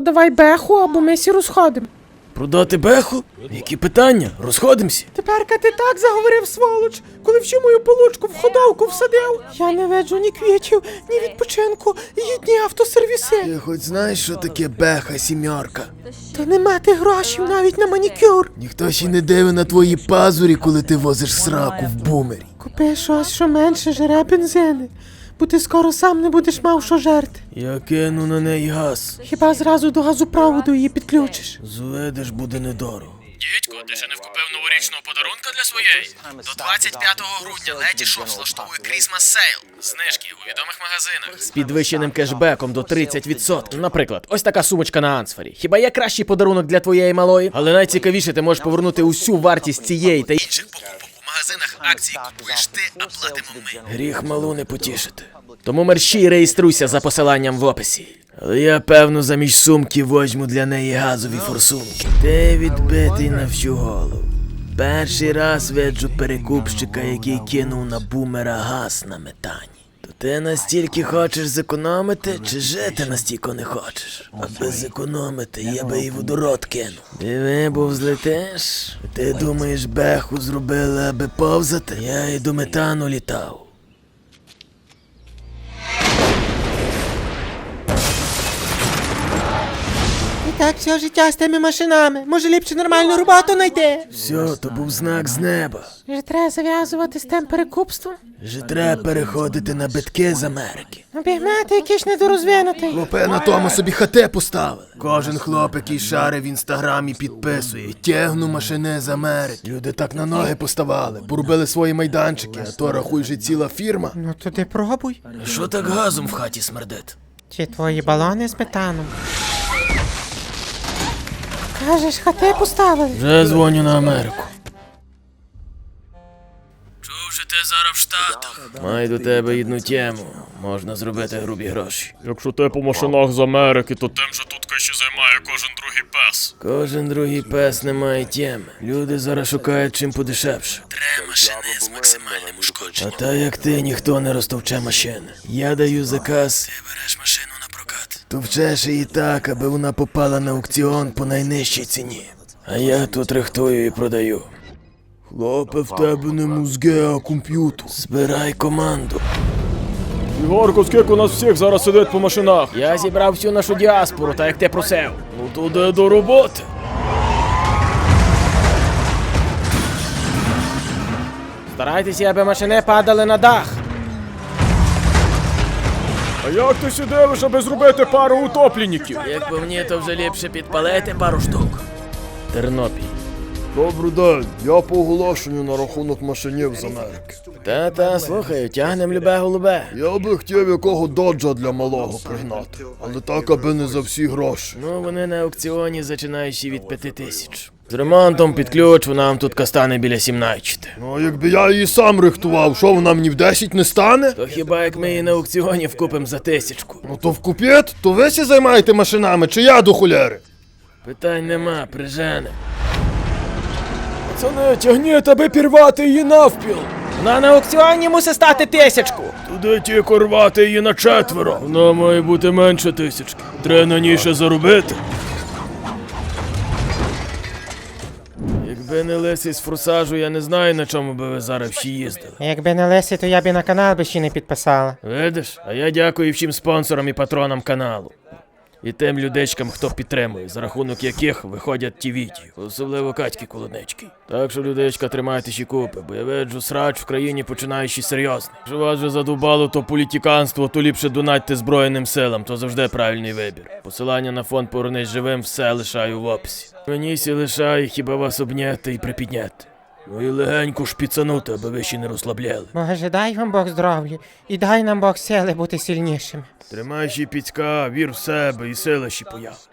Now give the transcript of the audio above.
продавай беху, або ми сі розходимо. Продати беху? Які питання? Розходимося. Теперка ти так заговорив, сволоч, коли всю мою получку в ходовку всадив. Я не виджу ні квітів, ні відпочинку, їдні автосервіси. Ти хоч знаєш, що таке беха сімерка? Та не мати грошей навіть на манікюр. Ніхто ще не диви на твої пазурі, коли ти возиш сраку в бумері. Купи щось, що менше жере бензини, бо ти скоро сам не будеш мав що жерти. Я кину на неї газ. Хіба зразу до газопроводу її підключиш? Зведеш буде недорого. Дідько, ти ще не вкупив новорічного подарунка для своєї? До 25 грудня Леді Шопс влаштовує Christmas Sale. Знижки у відомих магазинах. З підвищеним кешбеком до 30%. Наприклад, ось така сумочка на Ансфері. Хіба є кращий подарунок для твоєї малої? Але найцікавіше, ти можеш повернути усю вартість цієї та. Інших покупок магазинах акції купуєш ти, а платимо ми. Гріх малу не потішити. Тому мерщій реєструйся за посиланням в описі. Але я, певно, замість сумки возьму для неї газові форсунки. Ти відбитий на всю голову. Перший раз виджу перекупщика, який кинув на бумера газ на метані. То ти настільки хочеш зекономити, чи жити настільки не хочеш? Аби зекономити, я би і водород кинув. Диви, бо взлетиш. Ти думаєш, беху зробили, аби повзати? Я і до метану літав. Так все життя з тими машинами. Може ліпше нормальну роботу знайти. Все, то був знак з неба. Вже треба зав'язувати з тим перекупством. Вже треба переходити на битки з Америки. Обігнати якийсь недорозвинутий. Хлопи на тому собі хате поставили. Кожен хлоп, який шари в інстаграмі, підписує. Тягну машини з Америки. Люди так на ноги поставали, порубили свої майданчики, а то рахуй же ціла фірма. Ну туди пробуй. Що так газом в хаті смердить? Чи твої балони з метаном? Кажеш, хати поставили. Вже дзвоню на Америку. Чув, що ти зараз в Штатах. Маю до тебе одну тему. Можна зробити грубі гроші. Якщо ти по машинах з Америки, то тим же тут ще займає кожен другий пес. Кожен другий пес не має теми. Люди зараз шукають чим подешевше. Три машини з максимальним ушкодженням. А та як ти ніхто не розтовче машини. Я даю заказ, Ти береш машину на прокат. товчеш її так, аби вона попала на аукціон по найнижчій ціні. А я тут рихтую і продаю. Хлопе, в тебе не мозги, а комп'ютер. Збирай команду. Ігорко, скільки у нас всіх зараз сидить по машинах? Я зібрав всю нашу діаспору, так як ти просив. Ну туди до роботи. Старайтеся, аби машини падали на дах. А як ти сидиш, аби зробити пару утопленників? Як по мені, то вже ліпше підпалити пару штук. Тернопіль. Добрий день, я по оголошенню на рахунок машинів з Америки. Та-та, слухаю, тягнем любе голубе. Я би хотів якого доджа для малого пригнати, але так, аби не за всі гроші. Ну, вони на аукціоні починаючи від п'яти тисяч. З ремонтом під ключ вона тут кастане біля 17. Ну якби я її сам рихтував, що вона мені в 10 не стане? То хіба як ми її на аукціоні вкупим за тисячку? Ну то вкупєт, то ви всі займаєте машинами, чи я до хуляри? Питань нема, прижене. Пацани, тягніть, аби пірвати її навпіл. Вона на аукціоні мусить стати тисячку. Туди тільки рвати її на четверо. Вона має бути менше тисячки. Треба на ній ще заробити. Якби не лисий з форсажу, я не знаю, на чому би ви зараз всі їздили. Якби не Лесі, то я б і на канал би ще не підписала. Видиш? А я дякую всім спонсорам і патронам каналу. І тим людечкам, хто підтримує, за рахунок яких виходять ті відео, особливо Катьки Колоднички. Так що, людечка, тримайте ще купи, бо я виджу срач в країні починаючи серйозно. Якщо вас вже задубало то політиканство, то ліпше донатьте Збройним силам, то завжди правильний вибір. Посилання на фонд «Повернись живим все лишаю в описі. Мені сі лишає хіба вас обняти і припідняти. Ну і легенько піцанути, аби ви ще не розслабляли. Боже, дай вам Бог здоров'я і дай нам Бог сили бути сильнішими. Тримай ще піцька, вір в себе і сила ще появ.